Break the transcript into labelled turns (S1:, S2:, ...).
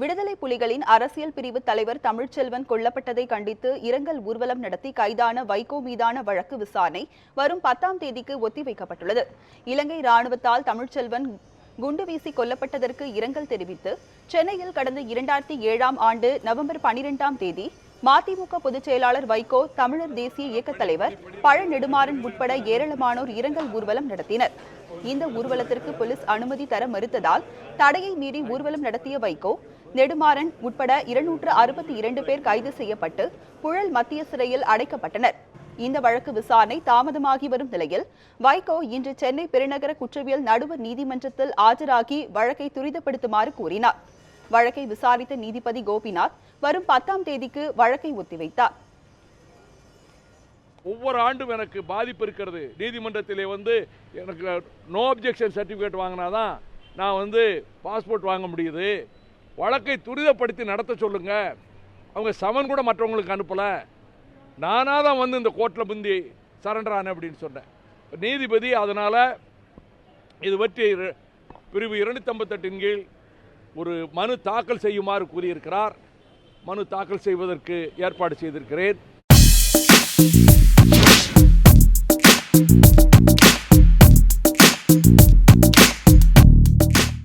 S1: விடுதலை புலிகளின் அரசியல் பிரிவு தலைவர் தமிழ்ச்செல்வன் கொல்லப்பட்டதை கண்டித்து இரங்கல் ஊர்வலம் நடத்தி கைதான வைகோ மீதான வழக்கு விசாரணை வரும் பத்தாம் தேதிக்கு ஒத்திவைக்கப்பட்டுள்ளது. இலங்கை ராணுவத்தால் தமிழ்ச்செல்வன் குண்டு வீசி கொல்லப்பட்டதற்கு இரங்கல் தெரிவித்து சென்னையில் கடந்த இரண்டாயிரத்தி ஏழாம் ஆண்டு நவம்பர் பனிரெண்டாம் தேதி மதிமுக பொதுச் செயலாளர் வைகோ தமிழர் தேசிய இயக்கத் தலைவர் பழ நெடுமாறன் உட்பட ஏராளமானோர் இரங்கல் ஊர்வலம் நடத்தினர். இந்த ஊர்வலத்திற்கு போலீஸ் அனுமதி தர மறுத்ததால் தடையை மீறி ஊர்வலம் நடத்திய வைகோ நெடுமாறன் உட்பட இருநூற்று அறுபத்தி இரண்டு பேர் கைது செய்யப்பட்டு புழல் மத்திய சிறையில் அடைக்கப்பட்டனர். இந்த வழக்கு விசாரணை தாமதமாகி வரும் நிலையில் வைகோ இன்று சென்னை பெருநகர குற்றவியல் நடுவர் நீதிமன்றத்தில் ஆஜராகி வழக்கை துரிதப்படுத்துமாறு கூறினார். வழக்கை விசாரித்த நீதிபதி கோபிநாத் வரும் பத்தாம் தேதிக்கு வழக்கை ஒத்திவைத்தார்.
S2: ஒவ்வொரு ஆண்டும் எனக்கு பாதிப்பு இருக்கிறது. நீதிமன்றத்திலே வந்து எனக்கு நோ அப்ஜெக்ஷன் சர்டிஃபிகேட் வாங்கினாதான் நான் வந்து பாஸ்போர்ட் வாங்க முடியுது. வழக்கை துரிதப்படுத்தி நடத்த சொல்லுங்க. அவங்க சமன் கூட மற்றவங்களுக்கு அனுப்பலை. நானாக தான் வந்து இந்த கோர்ட்டில் முந்தி சரண்டர் ஆனேன் அப்படின்னு சொன்னேன். நீதிபதி அதனால் இது பற்றி பிரிவு இரநூத்தம்பத்தெட்டின் கீழ் ஒரு மனு தாக்கல் செய்யுமாறு கூறியிருக்கிறார். மனு தாக்கல் செய்வதற்கு ஏற்பாடு செய்திருக்கிறேன்.